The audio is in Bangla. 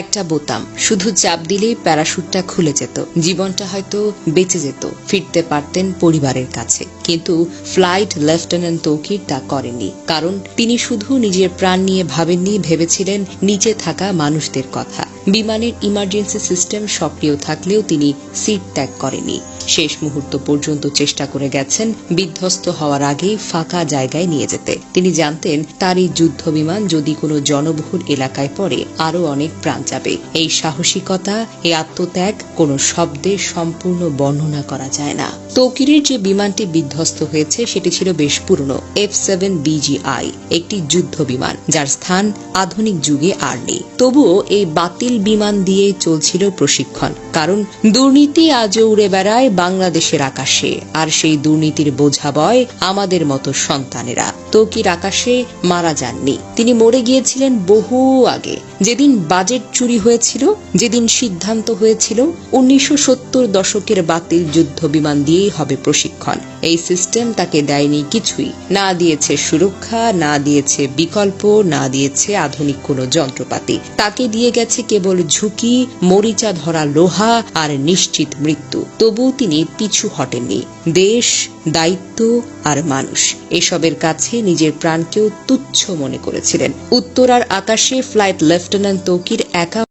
একটা বোতাম। শুধু চাপ দিলেই প্যারাশুটটা খুলে যেত। জীবনটা হয়তো বেঁচে যেত, ফিরতে পারতেন পরিবারের কাছে। কিন্তু ফ্লাইট লেফটেন্যান্ট তৌকির তা করেননি। কারণ তিনি শুধু নিজের প্রাণ নিয়ে ভাবেননি, ভেবেছিলেন নিচে থাকা মানুষদের কথা। বিমানের ইমার্জেন্সি সিস্টেম সক্রিয় থাকলেও তিনি সিট ত্যাগ করেনি শেষ মুহূর্ত পর্যন্ত চেষ্টা করে গেছেন বিধ্বস্ত হওয়ার আগেই ফাঁকা জায়গায় নিয়ে যেতে। তিনি জানতেন তার এই যুদ্ধ বিমান যদি কোনো জনবহুল এলাকায় পড়ে, আরও অনেক প্রাণ যাবে। এই সাহসিকতা, এই আত্মত্যাগ কোনো শব্দে সম্পূর্ণ বর্ণনা করা যায় না। তৌকিরের যে বিমানটি বিধ্বস্ত হয়েছে, সেটি ছিল বেশ পুরনো, এফ সেভেন বিজিআই একটি যুদ্ধ বিমান, যার স্থান আধুনিক যুগে আর নেই। তবুও এই বাতিল বিমান দিয়ে চলছিল প্রশিক্ষণ, কারণ দুর্নীতি আজও উড়ে বেড়ায় বাংলাদেশের আকাশে, আর সেই দুর্নীতির বোঝা বয় আমাদের মতো সন্তানেরা। তৌকির আকাশে মারা যাননি। তিনি মরে গিয়েছিলেন বহু আগে। যেদিন বাজেট চুরি হয়েছিল, যেদিন সিদ্ধান্ত হয়েছিল উনিশশো সত্তর দশকের বাতিল যুদ্ধ বিমান দিয়েই হবে প্রশিক্ষণ। এই সিস্টেম তাকে দেয়নি কিছুই। না দিয়েছে সুরক্ষা, না দিয়েছে বিকল্প, না দিয়েছে আধুনিক কোনো যন্ত্রপাতি। তাকে দিয়ে গেছে কেবল ঝুঁকি, মরিচা ধরা লোহা আর নিশ্চিত মৃত্যু। তবু তিনি পিছু হটেননি। দেশ, দায়িত্ব আর মানুষ, এসবের কাছে নিজের প্রাণকেও তুচ্ছ মনে করেছিলেন। উত্তরার আকাশে ফ্লাইট লেফটেন্যান্ট তৌকির একা